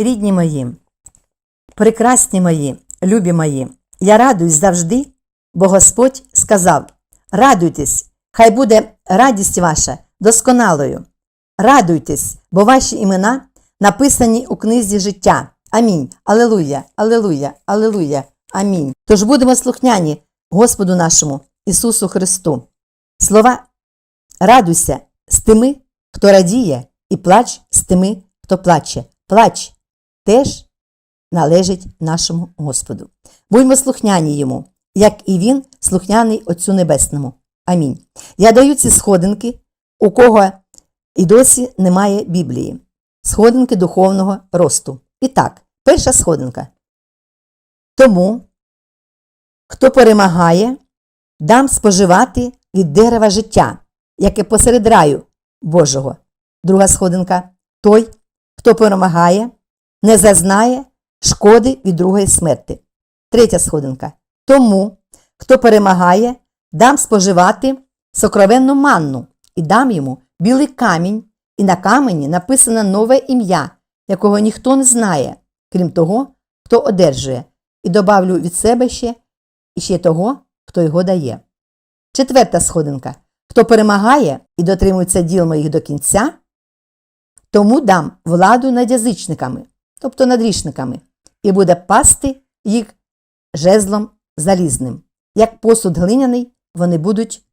Рідні мої, прекрасні мої, любі мої, я радуюсь завжди, бо Господь сказав: радуйтесь, хай буде радість ваша досконалою. Радуйтесь, бо ваші імена написані у книзі життя. Амінь. Алелуя, алелуя, алелуя, амінь. Тож будемо слухняні Господу нашому Ісусу Христу. Слова радуйся з тими, хто радіє, і плач з тими, хто плаче. Плач теж належить нашому Господу. Будьмо слухняні йому, як і він слухняний Отцю Небесному. Амінь. Я даю ці сходинки, у кого і досі немає Біблії. Сходинки духовного росту. І так, перша сходинка. Тому, хто перемагає, дам споживати від дерева життя, яке посеред раю Божого. Друга сходинка. Той, хто перемагає, не зазнає шкоди від другої смерти. Третя сходинка. Тому, хто перемагає, дам споживати сокровенну манну і дам йому білий камінь, і на камені написано нове ім'я, якого ніхто не знає, крім того, хто одержує, і добавлю від себе ще і ще того, хто його дає. Четверта сходинка. Хто перемагає і дотримується діл моїх до кінця, тому дам владу над язичниками, тобто над грішниками, і буде пасти їх жезлом залізним. Як посуд глиняний, вони будуть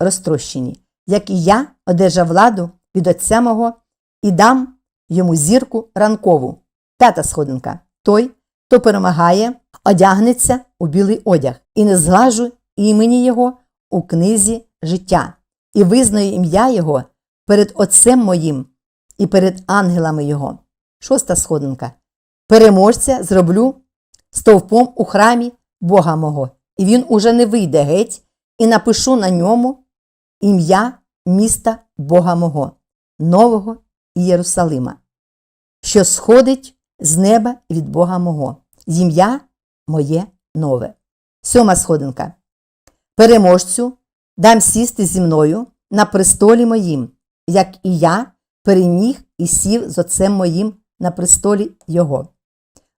розтрощені, як і я одержав владу від отця мого і дам йому зірку ранкову. П'ята сходинка. Той, хто перемагає, одягнеться у білий одяг, і не зглажу імені його у книзі життя, і визнаю ім'я Його перед Отцем моїм і перед ангелами Його. Шоста сходинка. Переможця зроблю стовпом у храмі Бога мого, і він уже не вийде геть, і напишу на ньому ім'я міста Бога мого, Нового Єрусалима, що сходить з неба від Бога мого, ім'я моє нове. Сьома сходинка. Переможцю дам сісти зі мною на престолі моїм, як і я переміг і сів з отцем моїм на престолі його.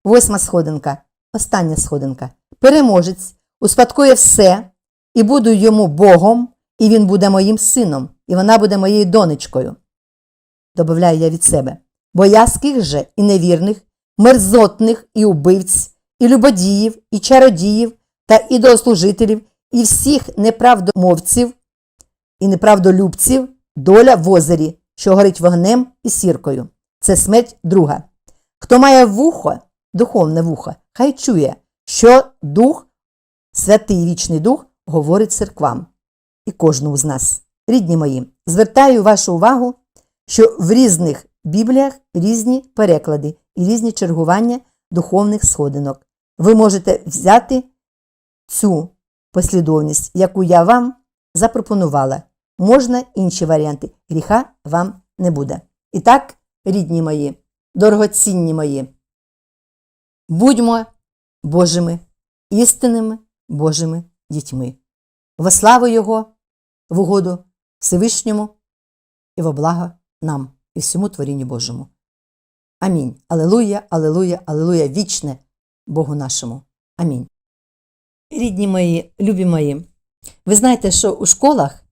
Восьма сходинка, остання сходинка. Переможець успадкує все, і буду йому Богом, і він буде моїм сином, і вона буде моєю донечкою. Добавляю я від себе. Боязких же і невірних, мерзотних і убивць, і любодіїв, і чародіїв та ідолослужителів, і всіх неправдомовців і неправдолюбців доля в озері, що горить вогнем і сіркою. Це смерть друга. Хто має вухо, духовне вухо, хай чує, що Дух, Святий Вічний Дух, говорить церквам і кожному з нас. Рідні мої, звертаю вашу увагу, що в різних бібліях різні переклади і різні чергування духовних сходинок. Ви можете взяти цю послідовність, яку я вам запропонувала. Можна інші варіанти, гріха вам не буде. І так, рідні мої, дорогоцінні мої, будьмо Божими, істинними Божими дітьми. Во славу Його, в угоду Всевишньому і во благо нам і всьому творінню Божому. Амінь. Алелуя, алелуя, алелуя, вічне Богу нашому. Амінь. Рідні мої, любі мої, ви знаєте, що у школах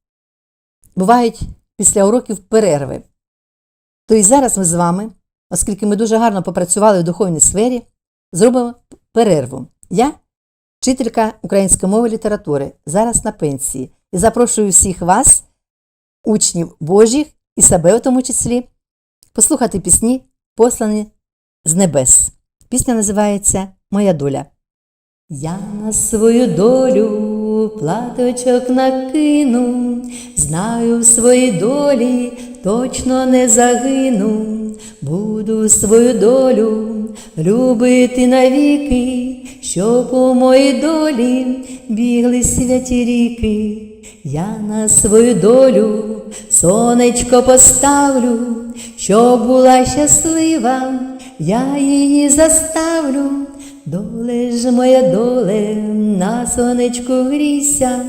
бувають після уроків перерви. То і зараз ми з вами, оскільки ми дуже гарно попрацювали в духовній сфері, зробимо перерву. Я вчителька української мови і літератури, зараз на пенсії, і запрошую всіх вас, учнів Божих і себе у тому числі, послухати пісні, послані з небес. Пісня називається Моя доля. Я на свою долю платочок накину, знаю в своїй долі точно не загину, буду свою долю любити навіки, щоб у моїй долі бігли святі ріки. Я на свою долю сонечко поставлю, щоб була щаслива, я її заставлю. Доле ж моя доле, на сонечку грійся,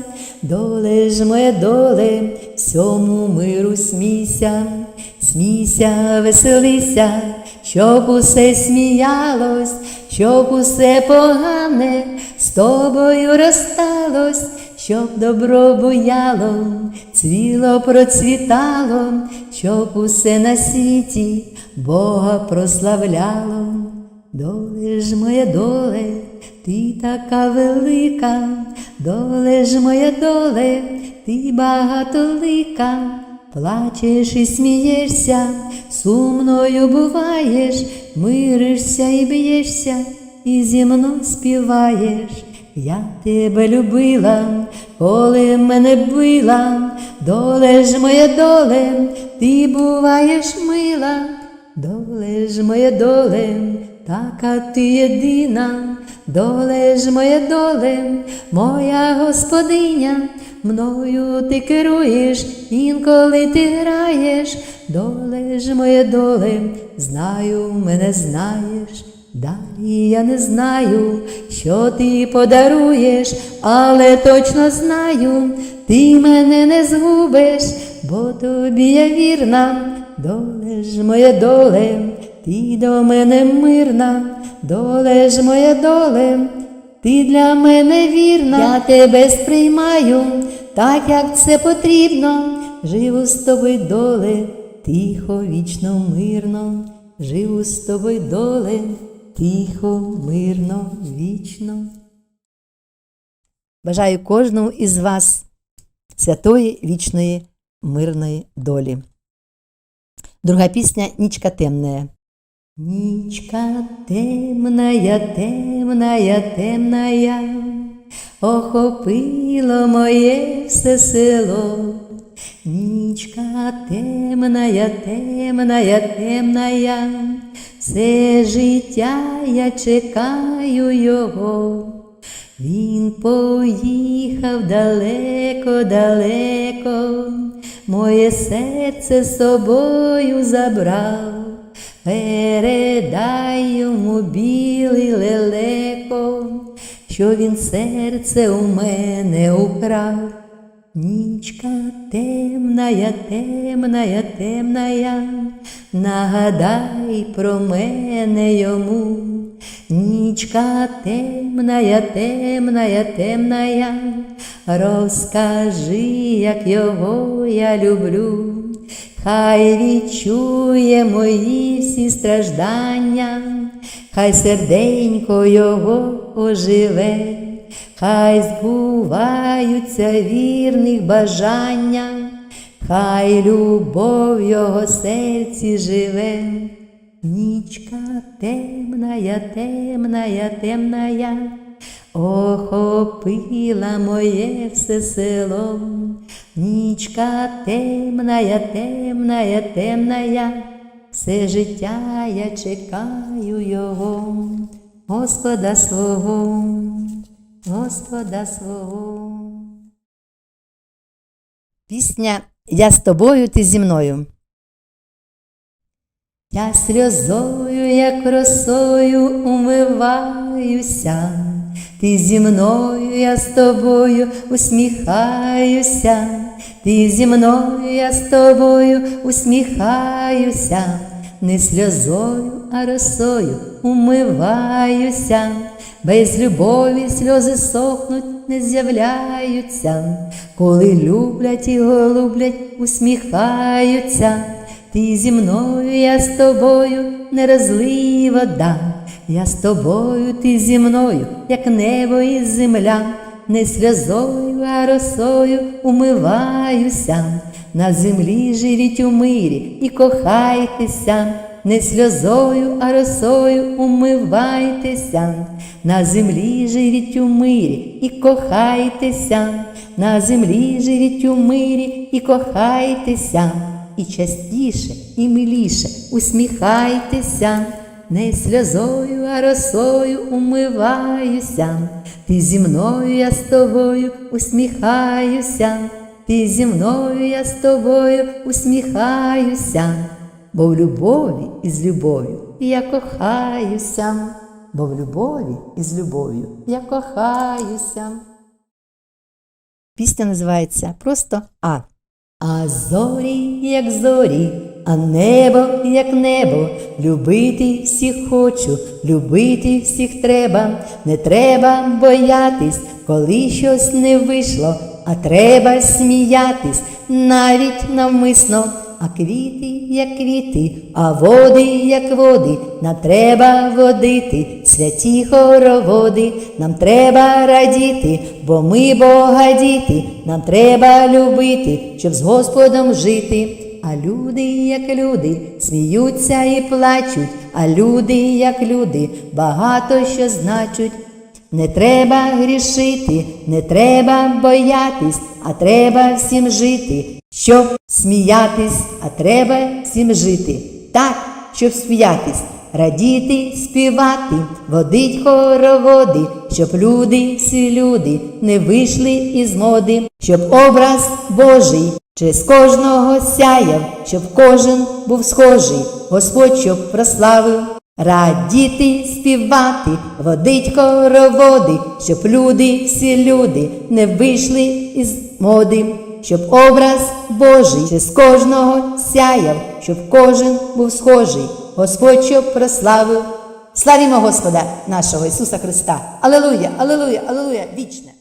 доле ж моя доле, всьому миру смійся, смійся, веселися, щоб усе сміялось, щоб усе погане з тобою розсталось, щоб добро буяло, цвіло процвітало, щоб усе на світі Бога прославляло. Доле ж моя доле, ти така велика, доле ж моя доле, ти багатолика, плачеш і смієшся, сумною буваєш, миришся і б'єшся, і зі мною співаєш. Я тебе любила, коли мене била, доле ж моя доле, ти буваєш мила, доле ж моя доле, така ти єдина, доле ж моя доле, моя господиня, мною ти керуєш, інколи ти граєш, доле ж моя доле, знаю, мене знаєш. Далі я не знаю, що ти подаруєш, але точно знаю, ти мене не згубиш, бо тобі я вірна, доле ж моя доле, ти до мене мирна, доле ж моя доле, ти для мене вірна, я тебе сприймаю, так як це потрібно, живу з тобою доле, тихо, вічно, мирно, живу з тобою доле тихо, мирно, вічно. Бажаю кожному із вас святої вічної мирної долі. Друга пісня Нічка темная. Нічка темная, темная, темная, охопило моє все село. Нічка темная, темная, темная, все життя я чекаю його. Він поїхав далеко, далеко, моє серце собою забрав, передай йому білий лелеко, що він серце у мене украв. Нічка темная, темная, темная, нагадай про мене йому. Нічка темная, темная, темная, розкажи, як його я люблю, хай відчує мої всі страждання, хай серденько його оживе. Хай збуваються вірних бажання, хай любов його серці живе. Нічка темная, темная, темная, охопила моє все село. Нічка темная, темная, темная, все життя я чекаю його, Господа свого. Господа свого. Пісня Я з тобою, ти зі мною. Я сльозою, як росою умиваюся, ти зі мною, я з тобою усміхаюся, ти зі мною, я з тобою усміхаюся, не сльозою, а росою умиваюся. Без любові сльози сохнуть, не з'являються, коли люблять і голублять, усміхаються, ти зі мною, я з тобою, не розлий вода, я з тобою, ти зі мною, як небо і земля, не сльозою, а росою умиваюся, на землі живіть у мирі і кохайтеся. Не сльозою, а росою умивайтеся, на землі живіть у мирі і кохайтеся, на землі живіть у мирі і кохайтеся, і частіше, і миліше усміхайтеся, не сльозою, а росою умиваюся, ти зі мною, я з тобою усміхаюся, ти зі мною, я з тобою усміхаюся бо в любові і з любов'ю я кохаюся, бо в любові і з любов'ю я кохаюся. Пісня називається просто А. А зорі, як зорі, а небо, як небо, любити всіх хочу, любити всіх треба, не треба боятись, коли щось не вийшло, а треба сміятись навіть навмисно. А квіти, як квіти, а води, як води, нам треба водити, святі хороводи, нам треба радіти, бо ми богадіти, нам треба любити, щоб з Господом жити. А люди, як люди, сміються і плачуть, а люди, як люди, багато що значуть. Не треба грішити, не треба боятись, а треба всім жити, щоб сміятись, а треба всім жити. Так, щоб сміятись, радіти, співати, водить хороводи, щоб люди, всі люди не вийшли із моди, щоб образ Божий через кожного сяяв, щоб кожен був схожий, Господь щоб прославив. Радіти, співати, водить хороводи, щоб люди, всі люди не вийшли із моди, щоб образ Божий через кожного сяяв, щоб кожен був схожий, Господь щоб прославив. Славімо Господа нашого Ісуса Христа! Алелуя, алелуя, алелуя, вічне!